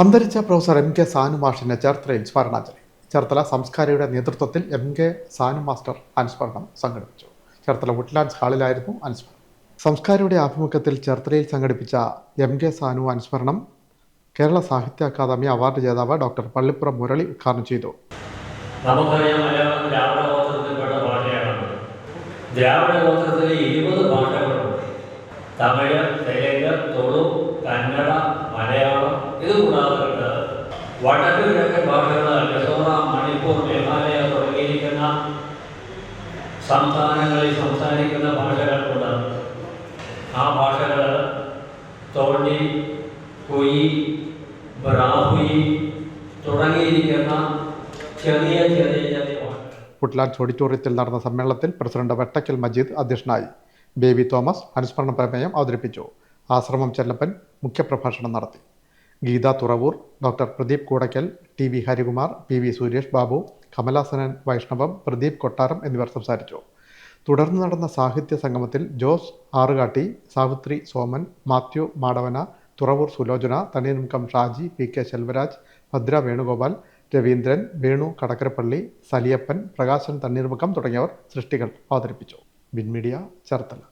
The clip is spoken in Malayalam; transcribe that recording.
അന്തരിച്ച പ്രൊഫസർ എം കെ സാനു മാഷിന് ചേർത്തലയിൽ സ്മരണാഞ്ജലി. ചേർത്തല സംസ്കാരയുടെ നേതൃത്വത്തിൽ എം കെ സാനു മാസ്റ്റർ അനുസ്മരണം സംഘടിപ്പിച്ചു. ചേർത്തല വുഡ്ലാൻഡ്സ് ഹാളിലായിരുന്നു അനുസ്മരണം. സംസ്കാരയുടെ ആഭിമുഖ്യത്തിൽ ചേർത്തലയിൽ സംഘടിപ്പിച്ച എം കെ സാനു അനുസ്മരണം കേരള സാഹിത്യ അക്കാദമി അവാർഡ് ജേതാവ് ഡോക്ടർ പള്ളിപ്പുറം മുരളി ഉദ്ഘാടനം ചെയ്തു. തമിഴ് തെലുങ്ക് ഇതുകൂടാതെ വടക്ക് കിഴക്കൻ ഭാഗങ്ങൾ മിസോറാം മണിപ്പൂർ മേഘാലയ തുടങ്ങിയിരിക്കുന്ന സംസ്ഥാനങ്ങളിൽ സംസാരിക്കുന്ന ഭാഷകളുണ്ട് ആ ഭാഷകൾ തോണ്ടി കുയി ബ്രാഹുയി തുടങ്ങിയിരിക്കുന്ന ചെറിയ ചെറിയ ചെറിയ വുഡ്ലാൻഡ്സ് ഓഡിറ്റോറിയത്തിൽ നടന്ന സമ്മേളനത്തിൽ പ്രസിഡന്റ് വെട്ടക്കൽ മജീദ് അധ്യക്ഷനായി. ബേബി തോമസ് അനുസ്മരണ പ്രമേയം അവതരിപ്പിച്ചു. ആശ്രമം ചെല്ലപ്പൻ മുഖ്യപ്രഭാഷണം നടത്തി. Geetha Thuravoor doctor Pradeep Koodakkal T V Harikumar P V Suresh Babu Kamalasanan Vaishnavam Pradeep Kottaram എന്നിവർ സംസാരിച്ചു. തുടർന്ന് നടന്ന സാഹിത്യ സംഗമത്തിൽ ജോസ് ആറുകാട്ടി സാവിത്രി സോമൻ മാത്യു മാടവന തുറവൂർ സുലോചന തണ്ണീർമുക്കം ഷാജി പി കെ ശെൽവരാജ് ഭദ്ര വേണുഗോപാൽ രവീന്ദ്രൻ വേണു കടക്കരപ്പള്ളി സലിയപ്പൻ പ്രകാശൻ തണ്ണീർമുക്കം തുടങ്ങിയവർ സൃഷ്ടികൾ അവതരിപ്പിച്ചു. ബിൻമീഡിയ ചേർത്തല.